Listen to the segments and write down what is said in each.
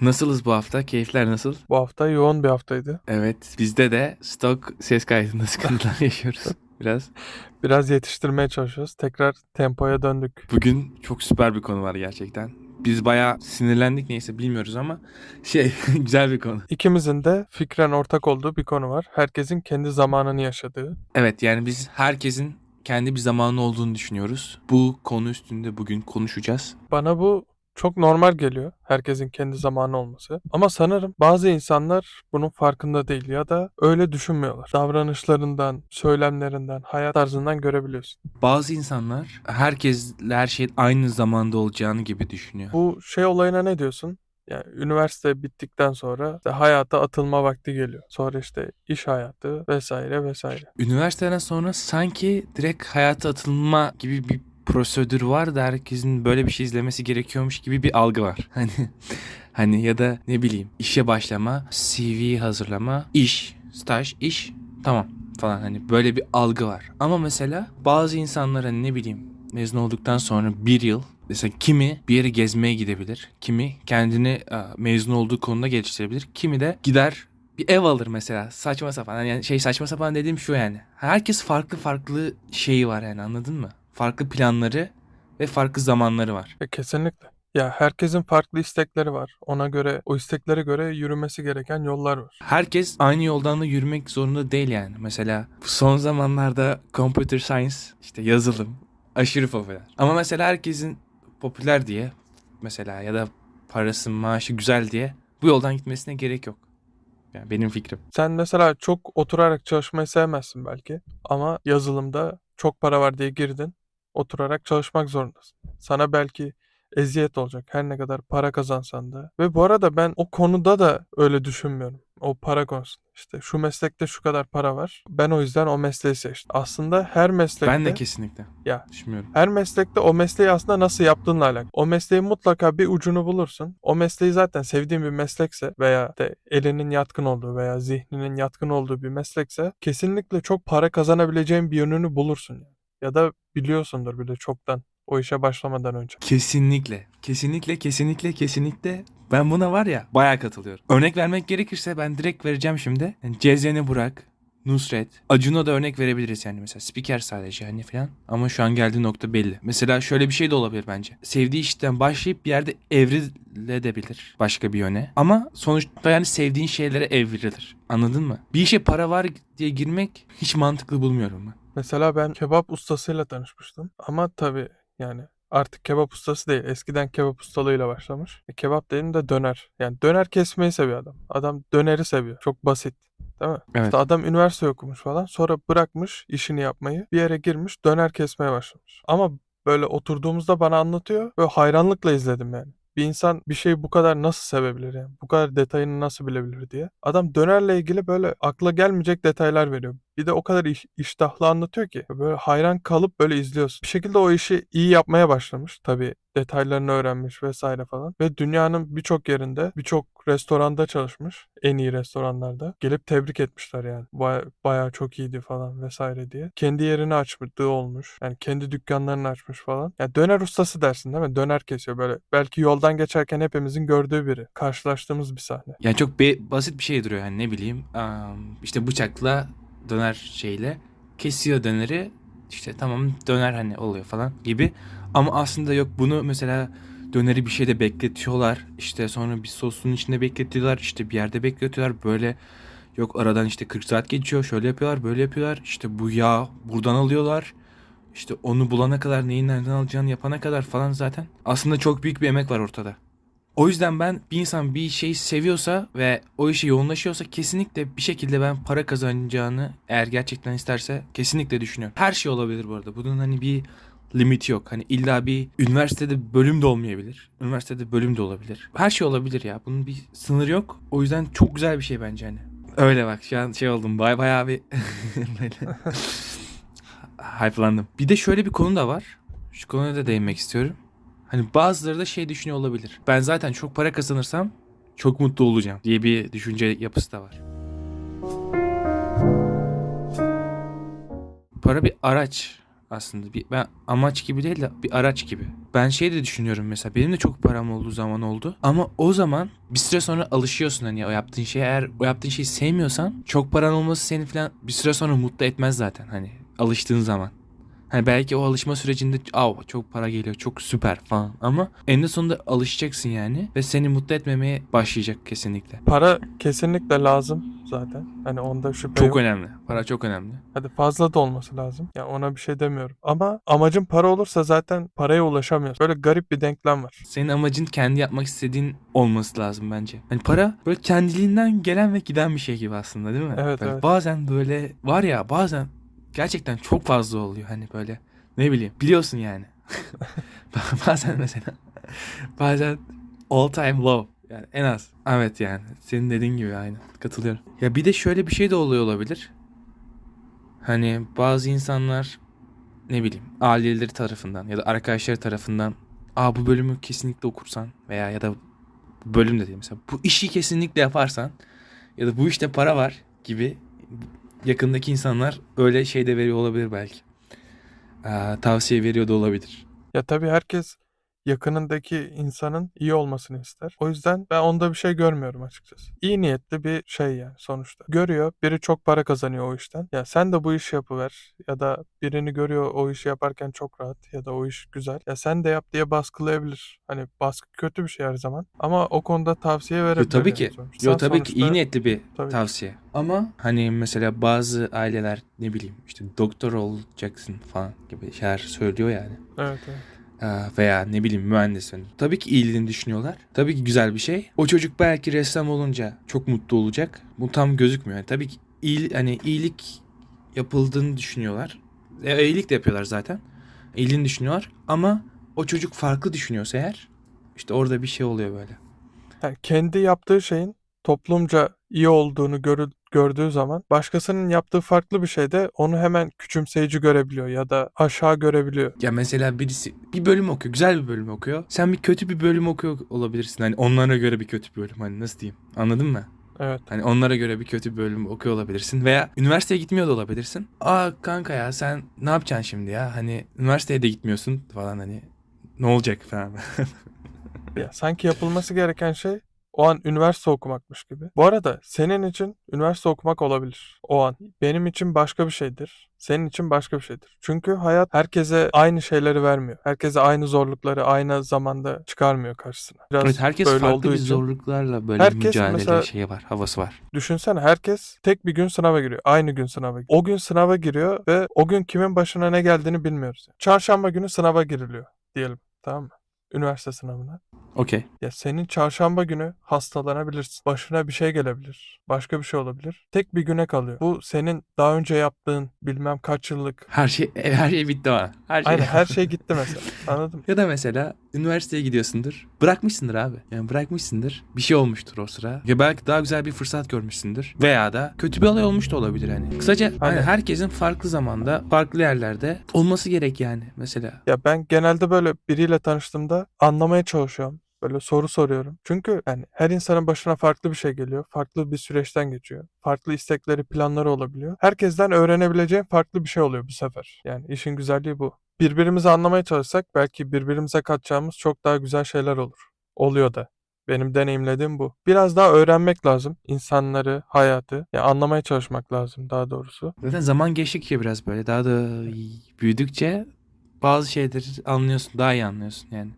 Nasılız bu hafta? Keyifler nasıl? Bu hafta yoğun bir haftaydı. Evet. Bizde de stok ses kaydında sıkıntılar yaşıyoruz. Biraz. Biraz yetiştirmeye çalışıyoruz. Tekrar tempoya döndük. Bugün çok süper bir konu var gerçekten. Biz bayağı sinirlendik neyse bilmiyoruz ama şey güzel bir konu. İkimizin de fikren ortak olduğu bir konu var. Herkesin kendi zamanını yaşadığı. Evet yani biz herkesin kendi bir zamanı olduğunu düşünüyoruz. Bu konu üstünde bugün konuşacağız. Bana bu çok normal geliyor. Herkesin kendi zamanı olması. Ama sanırım bazı insanlar bunun farkında değil ya da öyle düşünmüyorlar. Davranışlarından, söylemlerinden, hayat tarzından görebiliyorsun. Bazı insanlar herkesle her şeyin aynı zamanda olacağını gibi düşünüyor. Bu şey olayına ne diyorsun? Yani üniversite bittikten sonra işte hayata atılma vakti geliyor. Sonra işte iş hayatı vesaire vesaire. Üniversiteden sonra sanki direkt hayata atılma gibi bir prosedür var da herkesin böyle bir şey izlemesi gerekiyormuş gibi bir algı var. Hani hani ya da ne bileyim işe başlama, CV hazırlama, iş, staj, iş tamam falan hani böyle bir algı var. Ama mesela bazı insanlar hani ne bileyim mezun olduktan sonra bir yıl mesela kimi bir yere gezmeye gidebilir. Kimi kendini e, mezun olduğu konuda geliştirebilir. Kimi de gider bir ev alır mesela saçma sapan yani şey saçma sapan dediğim şu yani herkes farklı farklı şeyi var yani anladın mı? Farklı planları ve farklı zamanları var. E, kesinlikle. Ya herkesin farklı istekleri var. Ona göre, o isteklere göre yürümesi gereken yollar var. Herkes aynı yoldan da yürümek zorunda değil yani. Mesela son zamanlarda computer science işte yazılım aşırı popüler. Ama mesela herkesin popüler diye mesela ya da parası maaşı güzel diye bu yoldan gitmesine gerek yok. Yani benim fikrim. Sen mesela çok oturarak çalışmayı sevmezsin belki. Ama yazılımda çok para var diye girdin. Oturarak çalışmak zorundasın. Sana belki eziyet olacak her ne kadar para kazansan da. Ve bu arada ben o konuda da öyle düşünmüyorum. O para konusunda. İşte şu meslekte şu kadar para var. Ben o yüzden o mesleği seçtim. Aslında her meslekte Ben de kesinlikle Ya. düşünmüyorum. her meslekte o mesleği aslında nasıl yaptığınla alakalı. O mesleğin mutlaka bir ucunu bulursun. O mesleği zaten sevdiğin bir meslekse veya de elinin yatkın olduğu veya zihninin yatkın olduğu bir meslekse kesinlikle çok para kazanabileceğin bir yönünü bulursun. Ya da biliyorsundur bile çoktan o işe başlamadan önce. Kesinlikle. Kesinlikle, kesinlikle, kesinlikle. Ben buna var ya bayağı katılıyorum. Örnek vermek gerekirse ben direkt vereceğim şimdi. Yani Cezene Burak, Nusret, Acun'a da örnek verebiliriz yani mesela spiker sadece hani falan. Ama şu an geldiği nokta belli. Mesela şöyle bir şey de olabilir bence. Sevdiği işten başlayıp bir yerde evrilebilir başka bir yöne. Ama sonuçta yani sevdiğin şeylere evrilir. Anladın mı? Bir işe para var diye girmek hiç mantıklı bulmuyorum ben. Mesela ben kebap ustasıyla tanışmıştım. Ama tabii yani artık kebap ustası değil. Eskiden kebap ustalığıyla başlamış. E, kebap dediğim de döner. Yani döner kesmeyi seviyor adam. Adam döneri seviyor. Çok basit. Değil mi? Evet. İşte adam üniversite okumuş falan. Sonra bırakmış işini yapmayı. Bir yere girmiş döner kesmeye başlamış. Ama böyle oturduğumuzda bana anlatıyor. Böyle hayranlıkla izledim yani. Bir insan bir şeyi bu kadar nasıl sevebilir yani? Bu kadar detayını nasıl bilebilir diye. Adam dönerle ilgili böyle akla gelmeyecek detaylar veriyor. Bir de o kadar iş, iştahlı anlatıyor ki. Böyle hayran kalıp böyle izliyorsun. Bir şekilde o işi iyi yapmaya başlamış. Tabii detaylarını öğrenmiş vesaire falan. Ve dünyanın birçok yerinde, birçok restoranda çalışmış. En iyi restoranlarda. Gelip tebrik etmişler yani. Baya, bayağı çok iyiydi falan vesaire diye. Kendi yerini açtığı olmuş. Yani kendi dükkanlarını açmış falan. Yani döner ustası dersin değil mi? Döner kesiyor böyle. Belki yoldan geçerken hepimizin gördüğü biri. Karşılaştığımız bir sahne. Yani çok be- basit bir şey duruyor yani ne bileyim am, işte bıçakla döner şeyle. Kesiyor döneri işte tamam döner hani oluyor falan gibi. Ama aslında yok bunu mesela döneri bir şeyde bekletiyorlar işte sonra bir sosun içinde bekletiyorlar işte bir yerde bekletiyorlar böyle yok aradan işte 40 saat geçiyor şöyle yapıyorlar böyle yapıyorlar işte bu yağ buradan alıyorlar işte onu bulana kadar neyin nereden alacağını yapana kadar falan zaten. Aslında çok büyük bir emek var ortada. O yüzden ben bir insan bir şeyi seviyorsa ve o işe yoğunlaşıyorsa kesinlikle bir şekilde ben para kazanacağını eğer gerçekten isterse kesinlikle düşünüyorum. Her şey olabilir bu arada. Bunun hani bir limiti yok. Hani illa bir üniversitede bölüm de olmayabilir. Üniversitede bölüm de olabilir. Her şey olabilir ya. Bunun bir sınırı yok. O yüzden çok güzel bir şey bence hani. Öyle bak şu an şey oldum. Bay bayağı bir böyle hype'landım. Bir de şöyle bir konu da var. Şu konuya da değinmek istiyorum. Hani bazıları da şey düşünüyor olabilir. Ben zaten çok para kazanırsam çok mutlu olacağım diye bir düşünce yapısı da var. Para bir araç aslında. Bir, ben amaç gibi değil de bir araç gibi. Ben şey de düşünüyorum mesela benim de çok param olduğu zaman oldu. Ama o zaman bir süre sonra alışıyorsun hani o yaptığın şeye eğer o yaptığın şeyi sevmiyorsan çok paran olması seni falan bir süre sonra mutlu etmez zaten hani alıştığın zaman. Hani belki o alışma sürecinde Aa, çok para geliyor çok süper falan ama eninde sonunda alışacaksın yani ve seni mutlu etmemeye başlayacak kesinlikle. Para kesinlikle lazım zaten. Hani onda şüphe Çok yok. önemli. Para çok önemli. Hadi fazla da olması lazım. Ya ona bir şey demiyorum. Ama amacın para olursa zaten paraya ulaşamıyorsun. Böyle garip bir denklem var. Senin amacın kendi yapmak istediğin olması lazım bence. Hani para böyle kendiliğinden gelen ve giden bir şey gibi aslında değil mi? Evet, Böyle evet. Bazen böyle var ya bazen gerçekten çok fazla oluyor hani böyle ne bileyim biliyorsun yani. bazen mesela bazen all time low yani en az. Evet yani senin dediğin gibi aynı katılıyorum. Ya bir de şöyle bir şey de oluyor olabilir. Hani bazı insanlar ne bileyim aileleri tarafından ya da arkadaşları tarafından Aa bu bölümü kesinlikle okursan veya ya da bölüm de değil mesela bu işi kesinlikle yaparsan ya da bu işte para var gibi yakındaki insanlar öyle şey de veriyor olabilir belki. Aa, tavsiye veriyor da olabilir. Ya tabii herkes yakınındaki insanın iyi olmasını ister. O yüzden ben onda bir şey görmüyorum açıkçası. İyi niyetli bir şey yani sonuçta. Görüyor biri çok para kazanıyor o işten. Ya sen de bu işi yapıver ya da birini görüyor o işi yaparken çok rahat ya da o iş güzel. Ya sen de yap diye baskılayabilir. Hani baskı kötü bir şey her zaman. Ama o konuda tavsiye Yo, verebilir. tabii yani ki. sonuçta. Yo tabii ki iyi sonuçta- niyetli bir Tabii ki. tavsiye. Ama hani mesela bazı aileler ne bileyim işte doktor olacaksın falan gibi şeyler söylüyor yani. Evet evet. Ee, veya ne bileyim mühendis. hani. Tabii ki iyiliğini düşünüyorlar. Tabii ki güzel bir şey. O çocuk belki ressam olunca çok mutlu olacak. Bu tam gözükmüyor. Yani tabii ki iyi, hani iyilik yapıldığını düşünüyorlar. E, iyilik de yapıyorlar zaten. İyiliğini düşünüyorlar. Ama o çocuk farklı düşünüyorsa eğer işte orada bir şey oluyor böyle. Yani kendi yaptığı şeyin toplumca iyi olduğunu görü- gördüğü zaman başkasının yaptığı farklı bir şeyde onu hemen küçümseyici görebiliyor ya da aşağı görebiliyor. Ya mesela birisi bir bölüm okuyor. Güzel bir bölüm okuyor. Sen bir kötü bir bölüm okuyor olabilirsin. Hani onlara göre bir kötü bir bölüm. Hani nasıl diyeyim? Anladın mı? Evet. Hani onlara göre bir kötü bir bölüm okuyor olabilirsin veya üniversiteye gitmiyor da olabilirsin. Aa kanka ya sen ne yapacaksın şimdi ya? Hani üniversiteye de gitmiyorsun falan hani ne olacak falan. Ya sanki yapılması gereken şey o an üniversite okumakmış gibi. Bu arada senin için üniversite okumak olabilir. O an. Benim için başka bir şeydir. Senin için başka bir şeydir. Çünkü hayat herkese aynı şeyleri vermiyor. Herkese aynı zorlukları aynı zamanda çıkarmıyor karşısına. Biraz evet herkes böyle farklı olduğu bir için. zorluklarla böyle Herkes mücadele mesela- şeyi var, havası var. Düşünsene herkes tek bir gün sınava giriyor. Aynı gün sınava giriyor. O gün sınava giriyor ve o gün kimin başına ne geldiğini bilmiyoruz. Çarşamba günü sınava giriliyor diyelim. Tamam mı? Üniversite sınavına. Okey. Ya senin çarşamba günü hastalanabilirsin. Başına bir şey gelebilir. Başka bir şey olabilir. Tek bir güne kalıyor. Bu senin daha önce yaptığın bilmem kaç yıllık. Her şey her şey bitti bana. Her şey. Aynen her şey gitti mesela. Anladın mı? Ya da mesela üniversiteye gidiyorsundur. Bırakmışsındır abi. Yani bırakmışsındır. Bir şey olmuştur o sıra. Ya belki daha güzel bir fırsat görmüşsündür. Veya da kötü bir olay olmuş da olabilir hani. Kısaca hani herkesin farklı zamanda, farklı yerlerde olması gerek yani mesela. Ya ben genelde böyle biriyle tanıştığımda anlamaya çalışıyorum. Böyle soru soruyorum. Çünkü yani her insanın başına farklı bir şey geliyor. Farklı bir süreçten geçiyor. Farklı istekleri, planları olabiliyor. Herkesten öğrenebileceğin farklı bir şey oluyor bu sefer. Yani işin güzelliği bu. Birbirimizi anlamaya çalışsak belki birbirimize katacağımız çok daha güzel şeyler olur. Oluyor da. Benim deneyimlediğim bu. Biraz daha öğrenmek lazım insanları, hayatı. Ya anlamaya çalışmak lazım daha doğrusu. Zaten zaman geçtikçe biraz böyle daha da büyüdükçe bazı şeyleri anlıyorsun. Daha iyi anlıyorsun yani.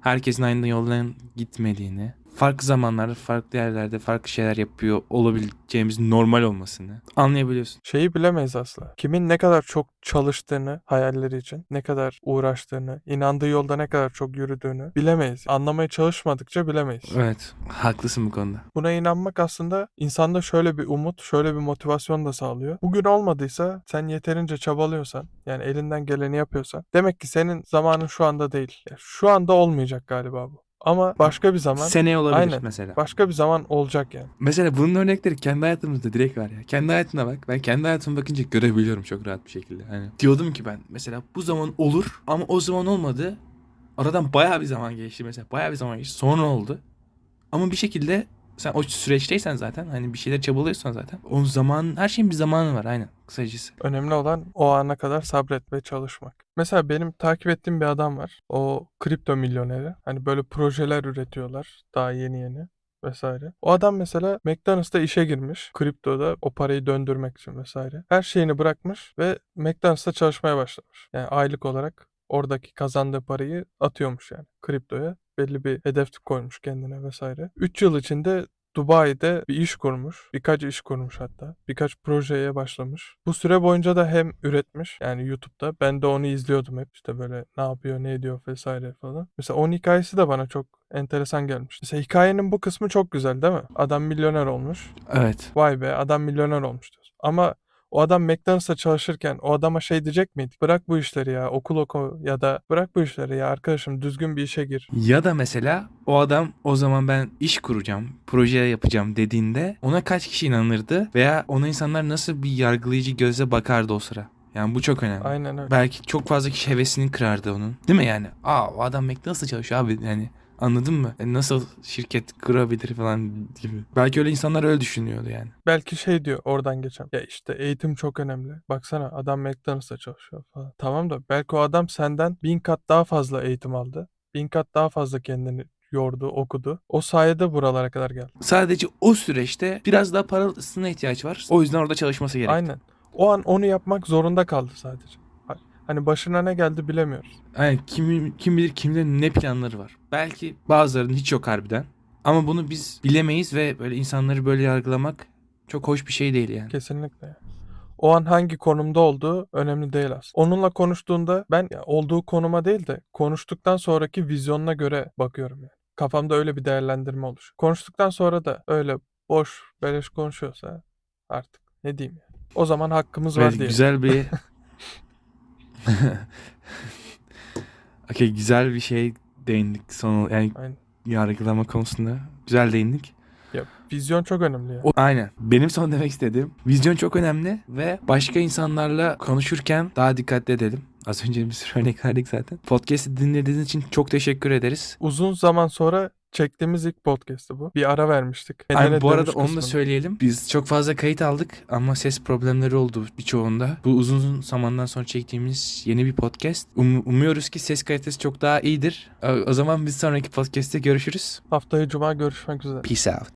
Herkesin aynı yoldan gitmediğini, farklı zamanlarda, farklı yerlerde farklı şeyler yapıyor olabileceğimiz normal olmasını anlayabiliyorsun. Şeyi bilemeyiz asla. Kimin ne kadar çok çalıştığını hayalleri için, ne kadar uğraştığını, inandığı yolda ne kadar çok yürüdüğünü bilemeyiz. Anlamaya çalışmadıkça bilemeyiz. Evet, haklısın bu konuda. Buna inanmak aslında insanda şöyle bir umut, şöyle bir motivasyon da sağlıyor. Bugün olmadıysa sen yeterince çabalıyorsan, yani elinden geleni yapıyorsan demek ki senin zamanın şu anda değil. Ya şu anda olmayacak galiba bu. Ama başka bir zaman, Seneye olabilir Aynen. mesela. başka bir zaman olacak yani. Mesela bunun örnekleri kendi hayatımızda direkt var ya. Kendi hayatına bak. Ben kendi hayatıma bakınca görebiliyorum çok rahat bir şekilde. Hani diyordum ki ben mesela bu zaman olur ama o zaman olmadı. Aradan bayağı bir zaman geçti mesela. Bayağı bir zaman geçti. Sonra oldu. Ama bir şekilde Sen o süreçteysen zaten hani bir şeyler çabalıyorsan zaten. O zaman her şeyin bir zamanı var aynen kısacası. Önemli olan o ana kadar sabret çalışmak. Mesela benim takip ettiğim bir adam var. O kripto milyoneri. Hani böyle projeler üretiyorlar. Daha yeni yeni vesaire. O adam mesela McDonald's'ta işe girmiş. Kriptoda o parayı döndürmek için vesaire. Her şeyini bırakmış ve McDonald's'ta çalışmaya başlamış. Yani aylık olarak oradaki kazandığı parayı atıyormuş yani kriptoya. Belli bir hedef koymuş kendine vesaire. 3 yıl içinde Dubai'de bir iş kurmuş. Birkaç iş kurmuş hatta. Birkaç projeye başlamış. Bu süre boyunca da hem üretmiş yani YouTube'da. Ben de onu izliyordum hep. İşte böyle ne yapıyor, ne ediyor vesaire falan. Mesela onun hikayesi de bana çok enteresan gelmiş. Mesela hikayenin bu kısmı çok güzel değil mi? Adam milyoner olmuş. Evet. Vay be adam milyoner olmuş diyorsun. Ama o adam McDonald's'a çalışırken o adama şey diyecek miydik? Bırak bu işleri ya okul oku ya da bırak bu işleri ya arkadaşım düzgün bir işe gir. Ya da mesela o adam o zaman ben iş kuracağım, proje yapacağım dediğinde ona kaç kişi inanırdı veya ona insanlar nasıl bir yargılayıcı gözle bakardı o sıra. Yani bu çok önemli. Aynen öyle. Belki çok fazla kişi hevesini kırardı onun. Değil mi yani? Aa o adam McDonald's'ta çalışıyor abi yani. Anladın mı? Yani nasıl şirket kurabilir falan gibi. Belki öyle insanlar öyle düşünüyordu yani. Belki şey diyor oradan geçen. Ya işte eğitim çok önemli. Baksana adam McDonald's'ta çalışıyor falan. Tamam da belki o adam senden bin kat daha fazla eğitim aldı. Bin kat daha fazla kendini yordu, okudu. O sayede buralara kadar geldi. Sadece o süreçte biraz daha parasına ihtiyaç var. O yüzden orada çalışması gerekti. Aynen. O an onu yapmak zorunda kaldı sadece. Hani başına ne geldi bilemiyoruz. Yani kim, kim bilir kimde ne planları var. Belki bazılarının hiç yok harbiden. Ama bunu biz bilemeyiz ve böyle insanları böyle yargılamak çok hoş bir şey değil yani. Kesinlikle. O an hangi konumda olduğu önemli değil aslında. Onunla konuştuğunda ben ya, olduğu konuma değil de konuştuktan sonraki vizyonuna göre bakıyorum yani. Kafamda öyle bir değerlendirme oluşuyor. Konuştuktan sonra da öyle boş beleş konuşuyorsa artık ne diyeyim yani. O zaman hakkımız var diye. güzel bir Okey güzel bir şey değindik son yani Aynen. yargılama konusunda. Güzel değindik. Ya, vizyon çok önemli ya. O, aynen. Benim son demek istediğim vizyon çok önemli ve başka insanlarla konuşurken daha dikkatli edelim. Az önce bir sürü örnek verdik zaten. Podcast'i dinlediğiniz için çok teşekkür ederiz. Uzun zaman sonra çektiğimiz ilk podcast'ı bu. Bir ara vermiştik. Kendine bu arada dönüş onu da kısmını. söyleyelim. Biz çok fazla kayıt aldık ama ses problemleri oldu birçoğunda. Bu uzun zamandan sonra çektiğimiz yeni bir podcast. Um- umuyoruz ki ses kalitesi çok daha iyidir. O- O zaman biz sonraki podcast'te görüşürüz. Haftaya cuma görüşmek üzere. Peace out.